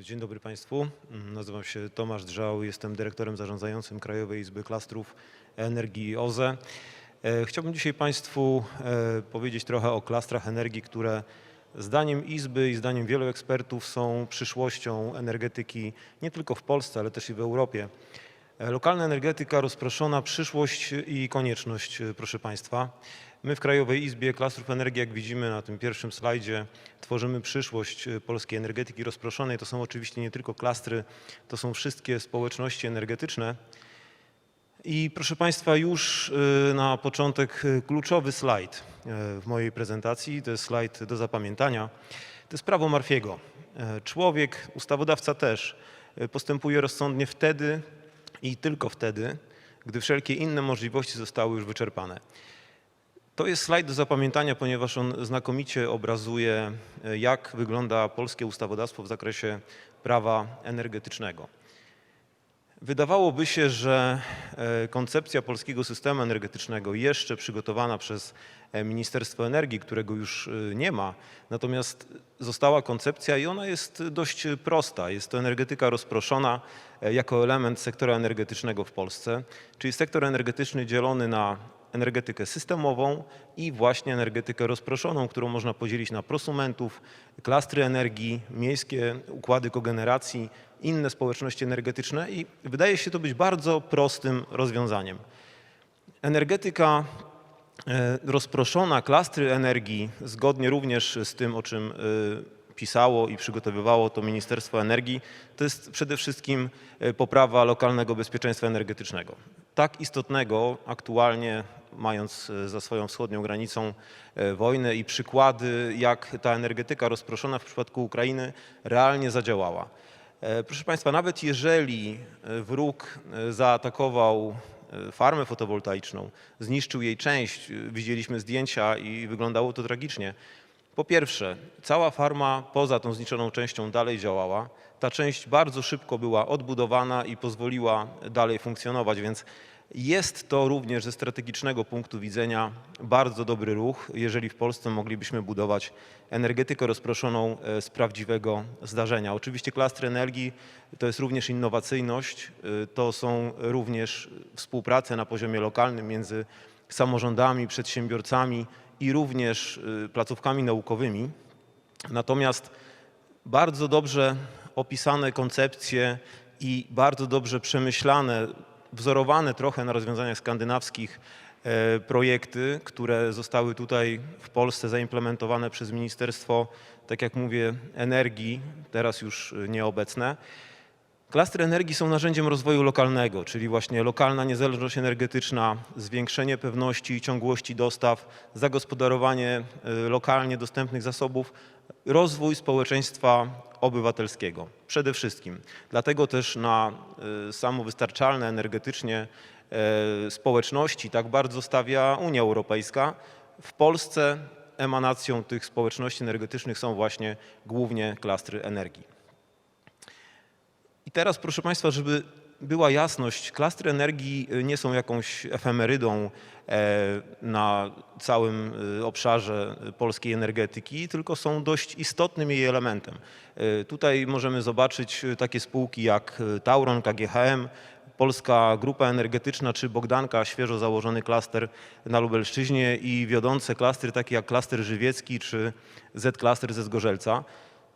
Dzień dobry Państwu. Nazywam się Tomasz Drzał, jestem dyrektorem zarządzającym Krajowej Izby Klastrów Energii OZE. E, Chciałbym dzisiaj Państwu e, powiedzieć trochę o klastrach energii, które zdaniem Izby i zdaniem wielu ekspertów są przyszłością energetyki nie tylko w Polsce, ale też i w Europie. E, Lokalna energetyka, rozproszona przyszłość i konieczność, e, proszę Państwa. My w Krajowej Izbie Klastrów Energii, jak widzimy na tym pierwszym slajdzie, tworzymy przyszłość e, polskiej energetyki rozproszonej. To są oczywiście nie tylko klastry, to są wszystkie społeczności energetyczne. I proszę Państwa, już na początek kluczowy slajd w mojej prezentacji, to jest slajd do zapamiętania. To jest prawo Marfiego. Człowiek, ustawodawca też, postępuje rozsądnie wtedy i tylko wtedy, gdy wszelkie inne możliwości zostały już wyczerpane. To jest slajd do zapamiętania, ponieważ on znakomicie obrazuje, e, jak wygląda polskie ustawodawstwo w zakresie prawa energetycznego. Wydawałoby się, że e, koncepcja polskiego systemu energetycznego, jeszcze przygotowana przez e, Ministerstwo Energii, którego już e, nie ma, natomiast została koncepcja i ona jest dość prosta. Jest to energetyka rozproszona jako element sektora energetycznego w Polsce, czyli sektor energetyczny dzielony na energetykę systemową i właśnie energetykę rozproszoną, którą można podzielić na prosumentów, klastry energii, miejskie układy kogeneracji, inne społeczności energetyczne i wydaje się to być bardzo prostym rozwiązaniem. Energetyka e, rozproszona, klastry energii, zgodnie również z tym, o czym e, pisało i przygotowywało to Ministerstwo Energii, to jest przede wszystkim e, poprawa lokalnego bezpieczeństwa energetycznego. Tak istotnego aktualnie, mając e, za swoją wschodnią granicą e, wojnę i przykłady, jak ta energetyka rozproszona w przypadku Ukrainy realnie zadziałała. E, Proszę Państwa, nawet jeżeli wróg zaatakował farmę fotowoltaiczną, zniszczył jej część, widzieliśmy zdjęcia i wyglądało to tragicznie. Po pierwsze, cała farma poza tą zniszczoną częścią dalej działała. Ta część bardzo szybko była odbudowana i pozwoliła dalej funkcjonować, więc jest to również ze strategicznego punktu widzenia bardzo dobry ruch, jeżeli w Polsce moglibyśmy budować energetykę rozproszoną e, z prawdziwego zdarzenia. Oczywiście klastry energii to jest również innowacyjność, e, to są również współprace na poziomie lokalnym między samorządami, przedsiębiorcami i również e, placówkami naukowymi. Natomiast bardzo dobrze opisane koncepcje i bardzo dobrze przemyślane, wzorowane trochę na rozwiązaniach skandynawskich e, projekty, które zostały tutaj w Polsce zaimplementowane przez Ministerstwo, tak jak mówię, Energii, teraz już e, nieobecne. Klastry energii są narzędziem rozwoju lokalnego, czyli właśnie lokalna niezależność energetyczna, zwiększenie pewności i ciągłości dostaw, zagospodarowanie y, lokalnie dostępnych zasobów, rozwój społeczeństwa obywatelskiego przede wszystkim. Dlatego też na y, samowystarczalne energetycznie y, społeczności tak bardzo stawia Unia Europejska. W Polsce emanacją tych społeczności energetycznych są właśnie głównie klastry energii. I teraz, proszę Państwa, żeby była jasność, klastry energii y, nie są jakąś efemerydą e, na całym y, obszarze polskiej energetyki, tylko są dość istotnym jej elementem. E, Tutaj możemy zobaczyć takie spółki jak Tauron, KGHM, Polska Grupa Energetyczna czy Bogdanka, świeżo założony klaster na Lubelszczyźnie i wiodące klastry takie jak klaster żywiecki czy Z-klaster ze Zgorzelca.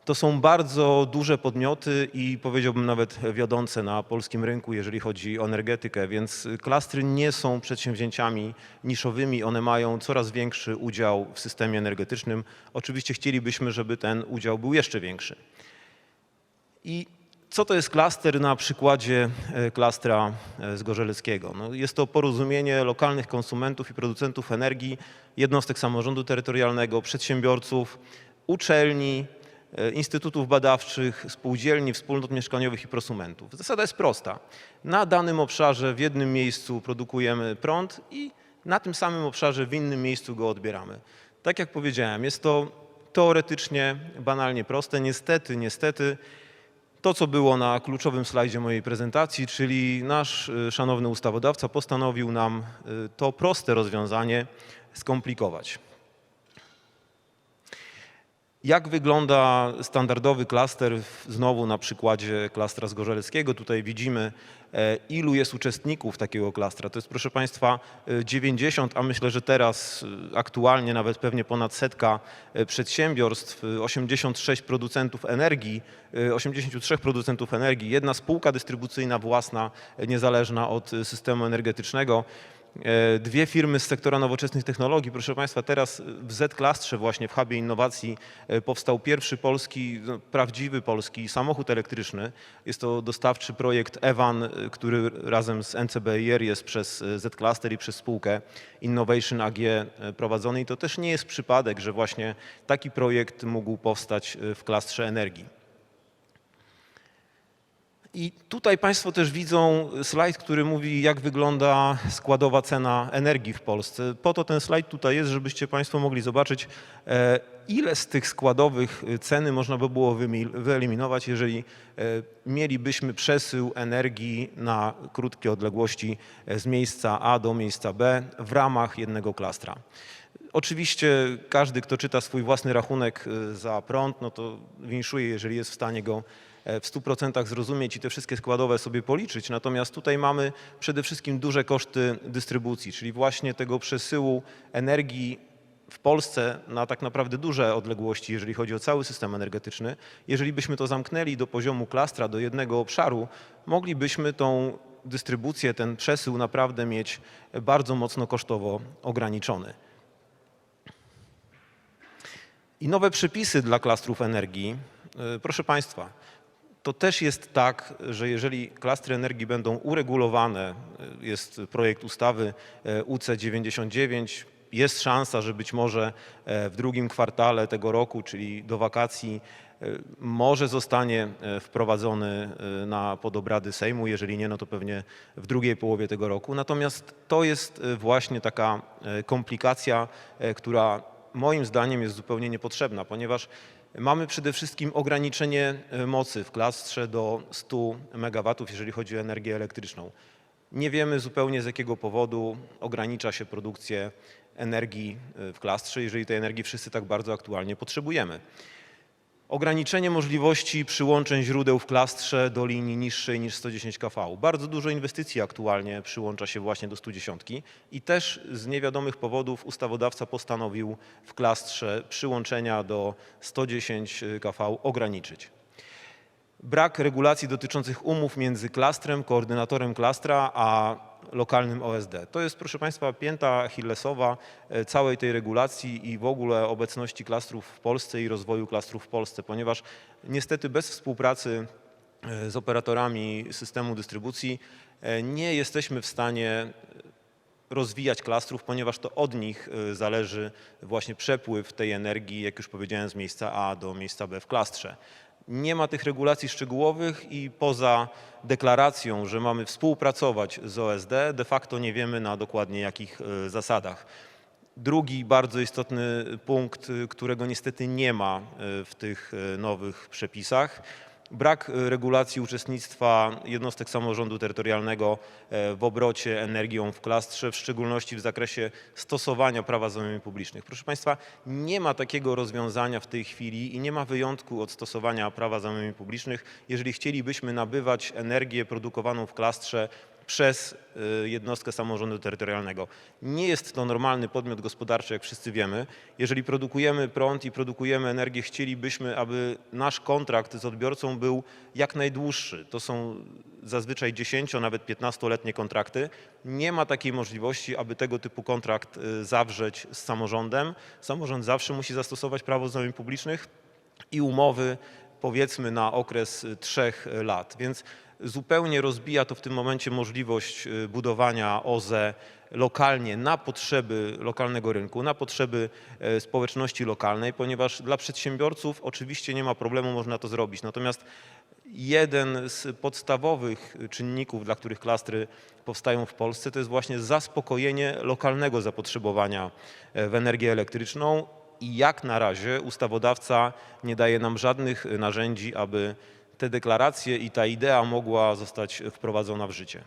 To są bardzo duże podmioty i powiedziałbym nawet wiodące na polskim rynku, jeżeli chodzi o energetykę, więc klastry nie są przedsięwzięciami niszowymi, one mają coraz większy udział w systemie energetycznym. Oczywiście chcielibyśmy, żeby ten udział był jeszcze większy. I co to jest klaster na przykładzie e, klastra e, Zgorzeleckiego? No jest to porozumienie lokalnych konsumentów i producentów energii, jednostek samorządu terytorialnego, przedsiębiorców, uczelni, instytutów badawczych, spółdzielni, wspólnot mieszkaniowych i prosumentów. Zasada jest prosta. Na danym obszarze w jednym miejscu produkujemy prąd i na tym samym obszarze w innym miejscu go odbieramy. Tak jak powiedziałem, jest to teoretycznie banalnie proste. Niestety, niestety to, co było na kluczowym slajdzie mojej prezentacji, czyli nasz y, szanowny ustawodawca postanowił nam y, to proste rozwiązanie skomplikować. Jak wygląda standardowy klaster? Znowu na przykładzie klastra Zgorzeleckiego. Tutaj widzimy, e, ilu jest uczestników takiego klastra. To jest, proszę Państwa, e, 90, a myślę, że teraz e, aktualnie nawet pewnie ponad setka e, przedsiębiorstw, e, 86 producentów energii, e, 83 producentów energii, jedna spółka dystrybucyjna własna, e, niezależna od e, systemu energetycznego. E, Dwie firmy z sektora nowoczesnych technologii. Proszę Państwa, teraz w Z-klastrze właśnie w hubie innowacji e, powstał pierwszy polski, no, prawdziwy polski samochód elektryczny. Jest to dostawczy projekt Evan, e, który razem z NCBIR jest przez Z-Cluster i przez spółkę Innovation AG prowadzony. I to też nie jest przypadek, że właśnie taki projekt mógł powstać w klastrze energii. I tutaj Państwo też widzą slajd, który mówi, jak wygląda składowa cena energii w Polsce. Po to ten slajd tutaj jest, żebyście Państwo mogli zobaczyć, e, ile z tych składowych ceny można by było wyeliminować, jeżeli e, mielibyśmy przesył energii na krótkie odległości e, z miejsca A do miejsca B w ramach jednego klastra. Oczywiście każdy, kto czyta swój własny rachunek za prąd, no to winszuje, jeżeli jest w stanie go w 100% zrozumieć i te wszystkie składowe sobie policzyć. Natomiast tutaj mamy przede wszystkim duże koszty dystrybucji, czyli właśnie tego przesyłu energii w Polsce na tak naprawdę duże odległości, jeżeli chodzi o cały system energetyczny. Jeżeli byśmy to zamknęli do poziomu klastra, do jednego obszaru, moglibyśmy tą dystrybucję, ten przesył naprawdę mieć bardzo mocno kosztowo ograniczony. I nowe przepisy dla klastrów energii. E, Proszę Państwa, to też jest tak, że jeżeli klastry energii będą uregulowane, e, jest projekt ustawy e, UC99, jest szansa, że być może e, w drugim kwartale tego roku, czyli do wakacji, może zostanie wprowadzony na pod obrady Sejmu, jeżeli nie, no to pewnie w drugiej połowie tego roku. Natomiast to jest właśnie taka komplikacja, która moim zdaniem jest zupełnie niepotrzebna, ponieważ mamy przede wszystkim ograniczenie e, mocy w klastrze do 100 MW, jeżeli chodzi o energię elektryczną. Nie wiemy zupełnie z jakiego powodu ogranicza się produkcję energii e, w klastrze, jeżeli tej energii wszyscy tak bardzo aktualnie potrzebujemy. Ograniczenie możliwości przyłączeń źródeł w klastrze do linii niższej niż 110 kV. Bardzo dużo inwestycji aktualnie przyłącza się właśnie do 110 i też z niewiadomych powodów ustawodawca postanowił w klastrze przyłączenia do 110 kV ograniczyć. Brak regulacji dotyczących umów między klastrem, koordynatorem klastra, a lokalnym OSD. To jest, proszę Państwa, pięta achillesowa e, całej tej regulacji i w ogóle obecności klastrów w Polsce i rozwoju klastrów w Polsce, ponieważ niestety bez współpracy e, z operatorami systemu dystrybucji e, nie jesteśmy w stanie rozwijać klastrów, ponieważ to od nich zależy właśnie przepływ tej energii, jak już powiedziałem, z miejsca A do miejsca B w klastrze. Nie ma tych regulacji szczegółowych i poza deklaracją, że mamy współpracować z OSD, de facto nie wiemy na dokładnie jakich y, zasadach. Drugi bardzo istotny punkt, y, którego niestety nie ma y, w tych nowych przepisach, brak y, regulacji uczestnictwa jednostek samorządu terytorialnego e, w obrocie energią w klastrze, w szczególności w zakresie stosowania prawa zamówień publicznych. Proszę Państwa, nie ma takiego rozwiązania w tej chwili i nie ma wyjątku od stosowania prawa zamówień publicznych, jeżeli chcielibyśmy nabywać energię produkowaną w klastrze przez y, jednostkę samorządu terytorialnego. Nie jest to normalny podmiot gospodarczy, jak wszyscy wiemy. Jeżeli produkujemy prąd i produkujemy energię, chcielibyśmy, aby nasz kontrakt z odbiorcą był jak najdłuższy. To są zazwyczaj 10, nawet 15-letnie kontrakty. Nie ma takiej możliwości, aby tego typu kontrakt y, zawrzeć z samorządem. Samorząd zawsze musi zastosować prawo zamówień publicznych i umowy powiedzmy na okres y, trzech y, lat. Więc zupełnie rozbija to w tym momencie możliwość y, budowania OZE lokalnie na potrzeby lokalnego rynku, na potrzeby e, społeczności lokalnej, ponieważ dla przedsiębiorców oczywiście nie ma problemu, można to zrobić. Natomiast jeden z podstawowych czynników, dla których klastry powstają w Polsce, to jest właśnie zaspokojenie lokalnego zapotrzebowania e, w energię elektryczną i jak na razie ustawodawca nie daje nam żadnych e, narzędzi, aby te deklaracje i ta idea mogła zostać wprowadzona w życie.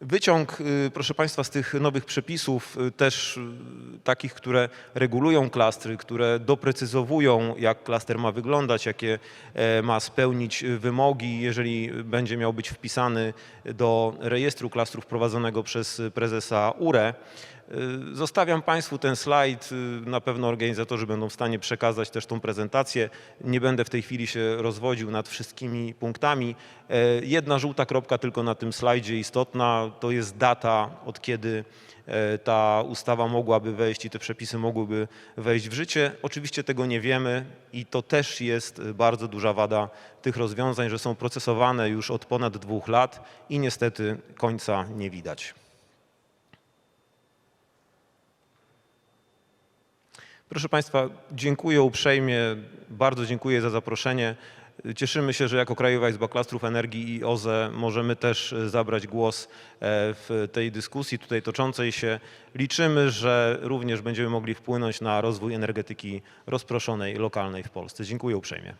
Wyciąg, y, proszę Państwa, z tych nowych przepisów, y, też y, takich, które regulują klastry, które doprecyzowują, jak klaster ma wyglądać, jakie e, ma spełnić y, wymogi, jeżeli będzie miał być wpisany do rejestru klastrów prowadzonego przez prezesa URE. Y, Zostawiam Państwu ten slajd. y, Na pewno organizatorzy będą w stanie przekazać też tą prezentację. Nie będę w tej chwili się rozwodził nad wszystkimi punktami. E, Jedna żółta kropka tylko na tym slajdzie istotna, to jest data, od kiedy e, ta ustawa mogłaby wejść i te przepisy mogłyby wejść w życie. Oczywiście tego nie wiemy i to też jest bardzo duża wada tych rozwiązań, że są procesowane już od ponad dwóch lat i niestety końca nie widać. Proszę Państwa, dziękuję uprzejmie, bardzo dziękuję za zaproszenie. Cieszymy się, że jako Krajowa Izba Klastrów Energii i OZE możemy też zabrać głos e, w tej dyskusji tutaj toczącej się. Liczymy, że również będziemy mogli wpłynąć na rozwój energetyki rozproszonej, lokalnej w Polsce. Dziękuję uprzejmie.